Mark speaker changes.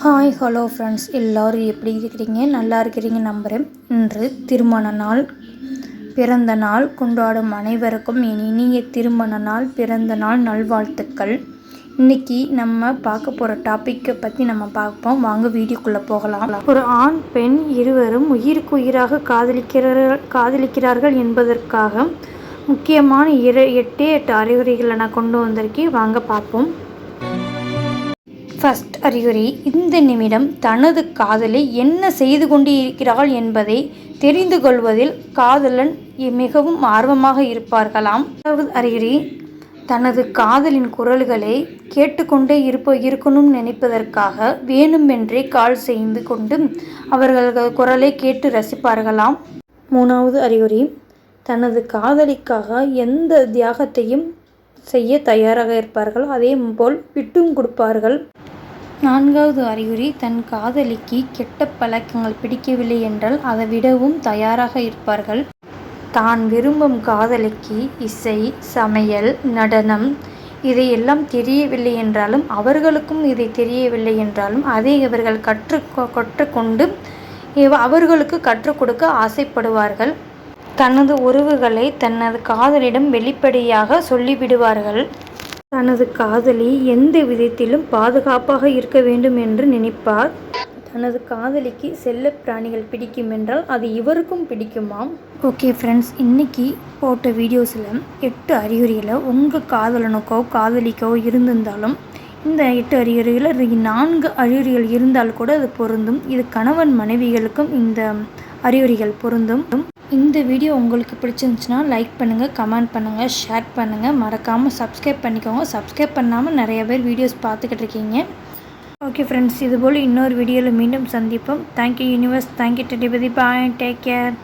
Speaker 1: Hi hello friends எல்லோரும் எப்படி இருக்கிறீங்க? நல்லா இருக்கிறீங்க நம்புகிறேன் இன்று திருமண நாள். பிறந்த நாள். கொண்டாடும் அனைவருக்கும் என் இனிய திருமண நாள். பிறந்த நாள் நல்வாழ்த்துக்கள். இன்றைக்கி நம்ம பார்க்க போகிற டாப்பிக்கை பற்றி நம்ம பார்ப்போம். வாங்க வீடியோக்குள்ளே போகலாம். ஒரு ஆண் பெண் இருவரும் உயிருக்கு உயிராக காதலிக்கிறார்கள் காதலிக்கிறார்கள் என்பதற்காக முக்கியமான இரு எட்டே எட்டு அறிகுறிகளை நான் கொண்டு வந்திருக்கேன். வாங்க பார்ப்போம். ஃபர்ஸ்ட் அறிகுறி இந்த நிமிடம் தனது காதலை என்ன செய்து கொண்டு இருக்கிறாள் என்பதை தெரிந்து கொள்வதில் காதலன் மிகவும் ஆர்வமாக இருப்பார்களாம். இரண்டாவது அறிகுறி தனது காதலின் குரல்களை கேட்டுக்கொண்டே இருப்ப இருக்கணும் நினைப்பதற்காக வேணுமென்றே கால் செய்து கொண்டு அவர்கள் குரலை கேட்டு ரசிப்பார்களாம். மூணாவது அறிகுறி தனது காதலிக்காக எந்த தியாகத்தையும் செய்ய தயாராக இருப்பார்கள். அதே போல் விட்டும் கொடுப்பார்கள். நான்காவது அறிகுறி தன் காதலிக்கு கெட்ட பழக்கங்கள் பிடிக்கவில்லை என்றால் அதை விடவும் தயாராக இருப்பார்கள். தான் விரும்பும் காதலிக்கு இசை சமையல் நடனம் இதையெல்லாம் தெரியவில்லை என்றாலும் அவர்களுக்கும் இதை தெரியவில்லை என்றாலும் அதை இவர்கள் கற்று கற்றுக்கொண்டு அவர்களுக்கு கற்றுக் கொடுக்க ஆசைப்படுவார்கள். தனது உறவுகளை தனது காதலிடம் வெளிப்படையாக சொல்லிவிடுவார்கள். தனது காதலி எந்த விதத்திலும் பாதுகாப்பாக இருக்க வேண்டும் என்று நினைப்பார்? தனது காதலிக்கு செல்ல பிராணிகள் பிடிக்கும் என்றால் அது இவருக்கும் பிடிக்குமாம்? ஓகே ஃப்ரெண்ட்ஸ் இன்றைக்கி போட்ட வீடியோஸில் எட்டு அறிகுறியில் உங்கள் காதலனுக்கோ காதலிக்கோ இருந்திருந்தாலும் இந்த எட்டு அறிகுறிகளில் நான்கு அறிகுறிகள் இருந்தால் கூட அது பொருந்தும். இது கணவன் மனைவிகளுக்கும் இந்த அறிகுறிகள் பொருந்தும். இந்த வீடியோ உங்களுக்கு பிடிச்சிருந்துச்சுன்னா லைக் பண்ணுங்கள் கமெண்ட் பண்ணுங்கள் ஷேர் பண்ணுங்கள் மறக்காமல் சப்ஸ்கிரைப் பண்ணிக்கோங்க. சப்ஸ்கிரைப் பண்ணாமல் நிறைய பேர் வீடியோஸ் பார்த்துக்கிட்டு இருக்கீங்க. ஓகே ஃப்ரெண்ட்ஸ் இதுபோல் இன்னொரு வீடியோவில் மீண்டும் சந்திப்போம். Thank you universe thank you டெடிபதி bye take care